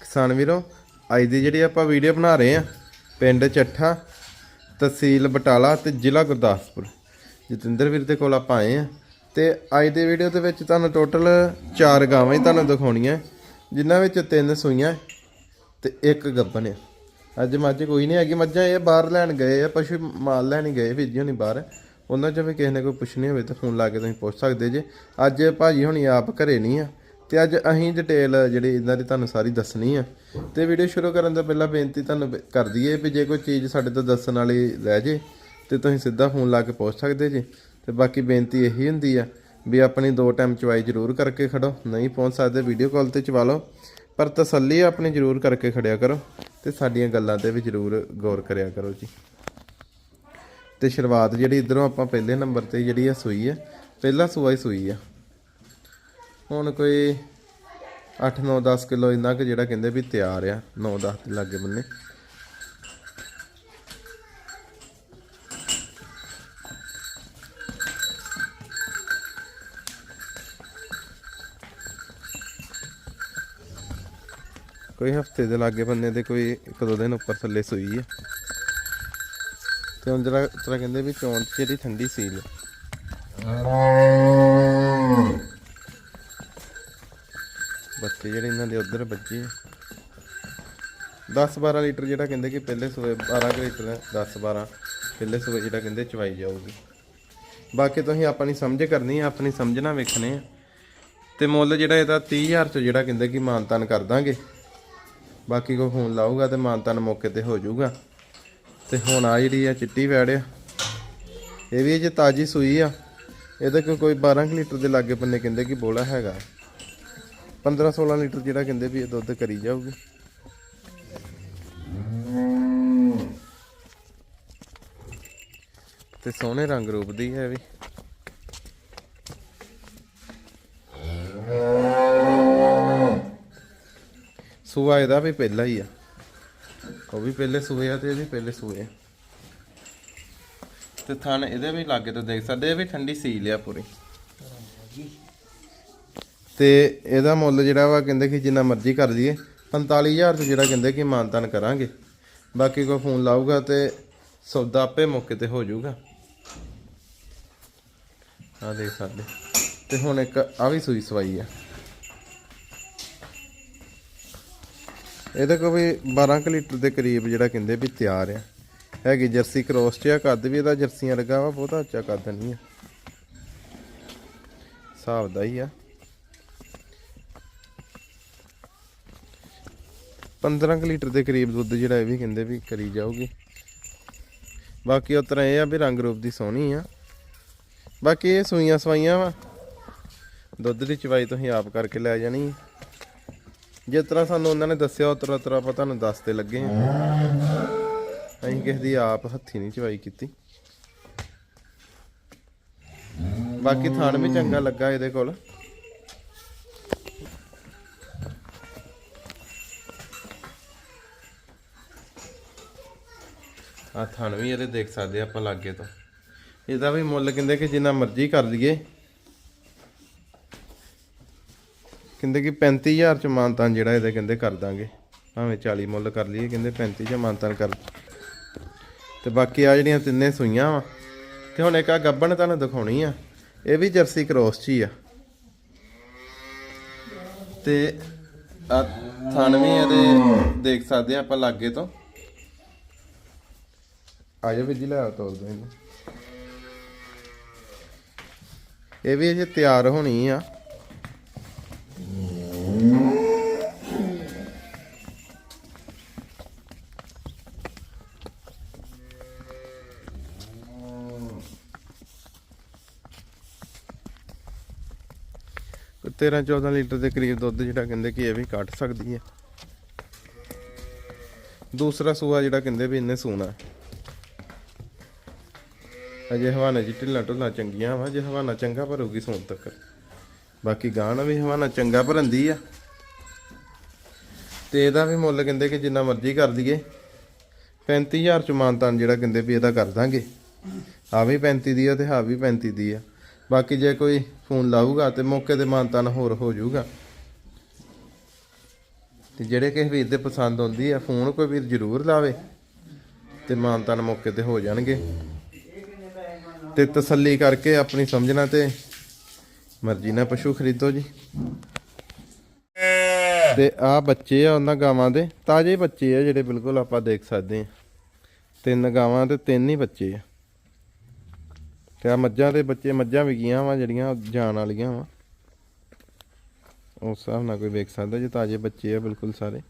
ਕਿਸਾਨ ਵੀਰੋ, ਅੱਜ ਦੀ ਜਿਹੜੀ ਆਪਾਂ ਵੀਡੀਓ ਬਣਾ ਰਹੇ ਆ ਪਿੰਡ ਚੱਠਾ, ਤਹਿਸੀਲ ਬਟਾਲਾ ਤੇ ਜ਼ਿਲ੍ਹਾ ਗੁਰਦਾਸਪੁਰ। ਜਤਿੰਦਰ ਵੀਰ ਦੇ ਕੋਲ ਆਪਾਂ ਆਏ ਆ ਤੇ ਅੱਜ ਦੇ ਵੀਡੀਓ ਦੇ ਵਿੱਚ ਤੁਹਾਨੂੰ ਟੋਟਲ 4 ਗਾਵਾਂ ਹੀ ਤੁਹਾਨੂੰ ਦਿਖਾਉਣੀਆਂ। ਜਿਨ੍ਹਾਂ ਵਿੱਚ ਤਿੰਨ ਸੂਈਆਂ ਤੇ ਇੱਕ ਗੱਬਨ ਆ। ਅੱਜ ਮੱਝ ਕੋਈ ਨਹੀਂ ਹੈਗੀ। ਮੱਝਾਂ ਇਹ ਬਾਹਰ ਲੈਣ ਗਏ ਆ, ਪਸ਼ੂ ਮਾਲ ਲੈਣ ਗਏ ਵੀਰ ਜੀ ਹੁਣੀ ਬਾਹਰ। ਉਹਨਾਂ ਚੋਂ ਵੀ ਕਿਸੇ ਨੇ ਕੋਈ ਪੁੱਛਣੀ ਹੋਵੇ ਤਾਂ ਫੋਨ ਲਾ ਕੇ ਤੁਸੀਂ ਪੁੱਛ ਸਕਦੇ ਜੇ। ਅੱਜ ਭਾਜੀ ਹੁਣੀ ਆਪ ਘਰੇ ਨਹੀਂ ਆ। ਤੇ ਅੱਜ ਅਸੀਂ ਡਿਟੇਲ ਜਿਹੜੀ ਇਹਨਾਂ ਦੀ ਤੁਹਾਨੂੰ ਸਾਰੀ ਦੱਸਣੀ ਆ। ਤੇ ਵੀਡੀਓ ਸ਼ੁਰੂ ਕਰਨ ਤੋਂ ਪਹਿਲਾਂ ਬੇਨਤੀ ਤੁਹਾਨੂੰ ਬ- ਕਰ ਦਈਏ ਵੀ ਜੇ ਕੋਈ ਚੀਜ਼ ਸਾਡੇ ਤੋਂ ਦੱਸਣ ਵਾਲੀ ਰਹਿ ਜੇ, ਤੇ ਤੁਸੀਂ ਸਿੱਧਾ ਫੋਨ ਲਾ ਕੇ ਪੁੱਛ ਸਕਦੇ ਜੀ। ਤੇ ਬਾਕੀ ਬੇਨਤੀ ਇਹੀ ਹੁੰਦੀ ਆ ਵੀ ਆਪਣੀ ਦੋ ਟਾਈਮ ਚਵਾਈ ਜ਼ਰੂਰ ਕਰਕੇ ਖੜੋ। ਨਹੀਂ ਪਹੁੰਚ ਸਕਦੇ ਵੀਡੀਓ ਕਾਲ ਤੇ ਚਵਾ ਲਓ। ਪਰ ਤਸੱਲੀ ਆਪਣੀ ਜ਼ਰੂਰ ਕਰਕੇ ਖੜਿਆ ਕਰੋ ਤੇ ਸਾਡੀਆਂ ਗੱਲਾਂ ਤੇ ਵੀ ਜ਼ਰੂਰ ਗੌਰ ਕਰਿਆ ਕਰੋ ਜੀ। ਤੇ ਸ਼ੁਰੂਆਤ ਜਿਹੜੀ ਇਧਰੋਂ ਆਪਾਂ ਪਹਿਲੇ ਨੰਬਰ ਤੇ ਜਿਹੜੀ ਆ ਸੂਈ ਆ, ਪਹਿਲਾ ਸੂਆ ਹੀ ਸੂਈ ਆ। ਹੁਣ ਕੋਈ 8 9 10 ਕਿਲੋ ਇੰਨਾ ਕਿ ਜਿਹੜਾ ਕਹਿੰਦੇ ਵੀ ਤਿਆਰ ਆ 9 10 ਦੇ ਲਾਗੇ ਬੰਨੇ। ਕੋਈ ਹਫ਼ਤੇ ਦੇ ਲਾਗੇ ਬੰਨੇ ਤੇ ਕੋਈ ਇੱਕ, ਦੋ ਦਿਨ ਉੱਪਰ ਥੱਲੇ ਸੂਈ ਹੈ ਤੇ ਹੁਣ ਜਿਹੜਾ ਤਰਾ ਕਹਿੰਦੇ ਵੀ ਚੋਣ 'ਚ ਜਿਹੜੀ ਠੰਡੀ ਸੀਲ ਆ। ਬੱਚੇ ਜਿਹੜੇ ਇਹਨਾਂ ਦੇ ਉਧਰ ਬੱਚੇ 10 12 ਲੀਟਰ ਜਿਹੜਾ ਕਹਿੰਦੇ ਕਿ ਪਹਿਲੇ ਸਵੇ 12 ਕੁ ਲੀਟਰ 10 12 ਪਹਿਲੇ ਸਵੇ ਜਿਹੜਾ ਕਹਿੰਦੇ ਚਵਾਈ ਜਾਊਗੀ। ਬਾਕੀ ਤੁਸੀਂ ਆਪਣੀ ਸਮਝ ਕਰਨੀ ਆ, ਆਪਣੀ ਸਮਝਣਾ ਵੇਖਣੇ ਆ। ਤੇ ਮੁੱਲ ਜਿਹੜਾ ਇਹਦਾ 30000 ਚ ਜਿਹੜਾ ਕਹਿੰਦੇ ਕਿ ਮਾਨਤਾਨ ਕਰ ਦਾਂਗੇ। ਬਾਕੀ ਕੋ ਫੋਨ ਲਾਊਗਾ ਤੇ ਮਾਨਤਾਨ ਮੌਕੇ ਤੇ ਹੋ ਜਾਊਗਾ। ਤੇ ਹੁਣ ਆ ਜਿਹੜੀ ਆ ਚਿੱਟੀ ਵੈੜ ਆ, ਇਹ ਵੀ ਜੇ ਤਾਜੀ ਸੂਈ ਆ। ਇਹਦਾ ਕੋਈ ਕੋਈ 12 ਕੁ ਲੀਟਰ ਦੇ ਲਾਗੇ ਪੰਨੇ ਕਹਿੰਦੇ ਕਿ ਬੋਲਾ ਹੈਗਾ। 15 16 ਲੀਟਰ ਜਿਹੜਾ ਕਹਿੰਦੇ ਵੀ ਇਹ ਦੁੱਧ ਕਰੀ ਜਾਊਗੀ। ਤੇ ਸੋਹਣੇ ਰੰਗ ਰੂਪ ਦੀ ਹੈ ਵੀ। ਸੂਆ ਇਹਦਾ ਵੀ ਪਹਿਲਾ ਹੀ ਆ। ਉਹ ਵੀ ਪਹਿਲੇ ਸੂਏ ਆ ਤੇ ਇਹ ਵੀ ਪਹਿਲੇ ਸੂਏ ਆ। ਤੇ ਥਣ ਇਹਦੇ ਵੀ ਲਾਗੇ ਤੋਂ ਦੇਖ ਸਕਦੇ ਇਹ ਵੀ ਠੰਡੀ ਸੀ ਲਿਆ ਪੂਰੀ। ਤੇ ਇਹਦਾ ਮੁੱਲ ਜਿਹੜਾ ਵਾ ਕਹਿੰਦੇ ਕਿ ਜਿੰਨਾ ਮਰਜ਼ੀ ਕਰ ਦਈਏ 45000 ਤੋਂ ਜਿਹੜਾ ਕਹਿੰਦੇ ਕਿ ਮਾਨਤਾਨ ਕਰਾਂਗੇ। ਬਾਕੀ ਕੋਈ ਫੋਨ ਲਾਊਗਾ ਤੇ ਸੌਦਾ ਆਪੇ ਮੌਕੇ ਤੇ ਹੋ ਜਾਊਗਾ। ਆ ਦੇਖ ਸਕਦੇ। ਤੇ ਹੁਣ ਇੱਕ ਆ ਵੀ ਸੂਈ ਸਵਾਈ ਆ। ਇਹਦੇ ਕੋ ਵੀ 12 ਕੁ ਲੀਟਰ ਦੇ ਕਰੀਬ ਜਿਹੜਾ ਕਹਿੰਦੇ ਵੀ ਤਿਆਰ ਆ। ਹੈਗੀ ਜਰਸੀ ਕ੍ਰੋਸ ਚ ਆ ਕੱਦ ਵੀ, ਇਹਦਾ ਜਰਸੀਆਂ ਲੱਗਾ ਵਾ, ਬਹੁਤਾ ਉੱਚਾ ਕੱਦ ਨਹੀਂ ਆ। ਹਿਸਾਬ ਦਾ ਹੀ ਆ। 15 ਕੁ ਲੀਟਰ ਦੇ ਕਰੀਬ ਦੁੱਧ ਜਿਹੜਾ ਇਹ ਵੀ ਕਹਿੰਦੇ ਵੀ ਕਰੀ ਜਾਊਗੀ। ਬਾਕੀ ਉਹ ਤਰ੍ਹਾਂ ਇਹ ਆ ਵੀ ਰੰਗ ਰੂਪ ਦੀ ਸੋਹਣੀ ਆ। ਬਾਕੀ ਇਹ ਸੂਈਆਂ ਸਵਾਈਆਂ ਵਾ। ਦੁੱਧ ਦੀ ਚਵਾਈ ਤੁਸੀਂ ਆਪ ਕਰਕੇ ਲੈ ਜਾਣੀ ਜਿਸ ਤਰ੍ਹਾਂ ਸਾਨੂੰ ਉਹਨਾਂ ਨੇ ਦੱਸਿਆ, ਉਸ ਤਰ੍ਹਾਂ ਆਪਾਂ ਤੁਹਾਨੂੰ ਦੱਸਦੇ ਲੱਗੇ ਹਾਂ ਅਸੀਂ ਕਿਸੇ ਦੀ ਆਪ ਹੱਥੀ ਨਹੀਂ ਚਵਾਈ ਕੀਤੀ। ਬਾਕੀ ਥਾਣ ਵੀ ਚੰਗਾ ਲੱਗਾ ਇਹਦੇ ਕੋਲ। ਆ ਥਣ ਵੀ ਇਹਦੇ ਦੇਖ ਸਕਦੇ ਆਪਾਂ ਲਾਗੇ ਤੋਂ। ਇਹਦਾ ਵੀ ਮੁੱਲ ਕਹਿੰਦੇ ਕਿ ਜਿੰਨਾ ਮਰਜ਼ੀ ਕਰ ਲਈਏ। ਕਹਿੰਦੇ ਕਿ 35000 ਚ ਮਾਨਤਾਨ ਜਿਹੜਾ ਇਹਦੇ ਕਹਿੰਦੇ ਕਰ ਦਾਂਗੇ। ਭਾਵੇਂ 40 ਮੁੱਲ ਕਰ ਲਈਏ, ਕਹਿੰਦੇ 35 ਚ ਮਾਨਤਾਨ ਕਰ ਤੇ ਬਾਕੀ ਆ ਜਿਹੜੀਆਂ ਤਿੰਨੇ ਸੂਈਆਂ ਵਾ, ਤੇ ਹੁਣ ਇੱਕ ਆ ਗੱਬਣ ਤੁਹਾਨੂੰ ਦਿਖਾਉਣੀ ਆ। ਇਹ ਵੀ ਜਰਸੀ ਕ੍ਰੋਸ ਚ ਹੀ ਆ। ਤੇ ਆ ਥਣ ਵੀ ਇਹਦੇ ਦੇਖ ਸਕਦੇ ਆ ਆਪਾਂ ਲਾਗੇ ਤੋਂ। ਆ ਜਾ ਵੀਰ ਜੀ, ਲੈ ਆ ਦੋ ਇਹਨੂੰ। ਇਹ ਵੀ ਅਜੇ ਤਿਆਰ ਹੋਣੀ ਆ। ਕੋਈ 13 14 ਲੀਟਰ ਦੇ ਕਰੀਬ ਦੁੱਧ ਜਿਹੜਾ ਕਹਿੰਦੇ ਕਿ ਇਹ ਵੀ ਕੱਢ ਸਕਦੀ ਹੈ ਦੂਸਰਾ ਸੂਆ ਜਿਹੜਾ ਕਹਿੰਦੇ ਵੀ ਇਹਨੇ ਸੂਣਾ। ਅਜੇ ਹਵਾਨਾ ਜੀ ਢਿੱਲਾ ਢੁੱਲਾ ਚੰਗੀਆਂ ਵਾ, ਜੇ ਹਵਾਨਾ ਚੰਗਾ ਭਰੂਗੀ ਸੌਣ ਤੱਕ। ਬਾਕੀ ਗਾਣਾ ਵੀ ਹਵਾਨਾ ਚੰਗਾ ਭਰੰਦੀ ਆ। ਤੇ ਇਹਦਾ ਵੀ ਮੁੱਲ ਕਹਿੰਦੇ ਕਿ ਜਿੰਨਾ ਮਰਜ਼ੀ ਕਰ ਦਈਏ 35000 ਚ ਮਾਨਤਾਨ ਜਿਹੜਾ ਕਹਿੰਦੇ ਵੀ ਇਹਦਾ ਕਰ ਦਾਂਗੇ। ਆ ਵੀ 35 ਦੀ ਆ ਤੇ ਹਾਂ ਵੀ 35 ਦੀ ਆ। ਬਾਕੀ ਜੇ ਕੋਈ ਫੋਨ ਲਾਊਗਾ ਤੇ ਮੌਕੇ ਤੇ ਮਾਨਤਾਨ ਹੋਰ ਹੋ ਜਾਊਗਾ। ਤੇ ਜਿਹੜੇ ਕਿਸੇ ਵੀਰ ਦੇ ਪਸੰਦ ਆਉਂਦੀ ਆ, ਫੋਨ ਕੋਈ ਵੀਰ ਜ਼ਰੂਰ ਲਾਵੇ ਤੇ ਮਾਨਤਾਨ ਮੌਕੇ ਤੇ ਹੋ ਜਾਣਗੇ। ਤੇ ਤਸੱਲੀ ਕਰਕੇ ਆਪਣੀ ਸਮਝਣਾ ਤੇ ਮਰਜ਼ੀ ਨਾਲ ਪਸ਼ੂ ਖਰੀਦੋ ਜੀ। ਤੇ ਆ ਬੱਚੇ ਆ ਉਹਨਾਂ ਗਾਵਾਂ ਦੇ, ਤਾਜ਼ੇ ਬੱਚੇ ਆ ਜਿਹੜੇ ਬਿਲਕੁਲ ਆਪਾਂ ਦੇਖ ਸਕਦੇ ਆ ਤਿੰਨ ਗਾਵਾਂ ਤੇ ਤਿੰਨ ਹੀ ਬੱਚੇ ਆ। ਤੇ ਆ ਮੱਝਾਂ ਦੇ ਬੱਚੇ, ਮੱਝਾਂ ਵਿਗੀਆਂ ਵਾ, ਜਿਹੜੀਆਂ ਜਾਣ ਵਾਲੀਆਂ ਵਾ। ਉਸ ਹਿਸਾਬ ਨਾਲ ਕੋਈ ਵੇਖ ਸਕਦਾ ਜੇ ਤਾਜ਼ੇ ਬੱਚੇ ਆ ਬਿਲਕੁਲ ਸਾਰੇ।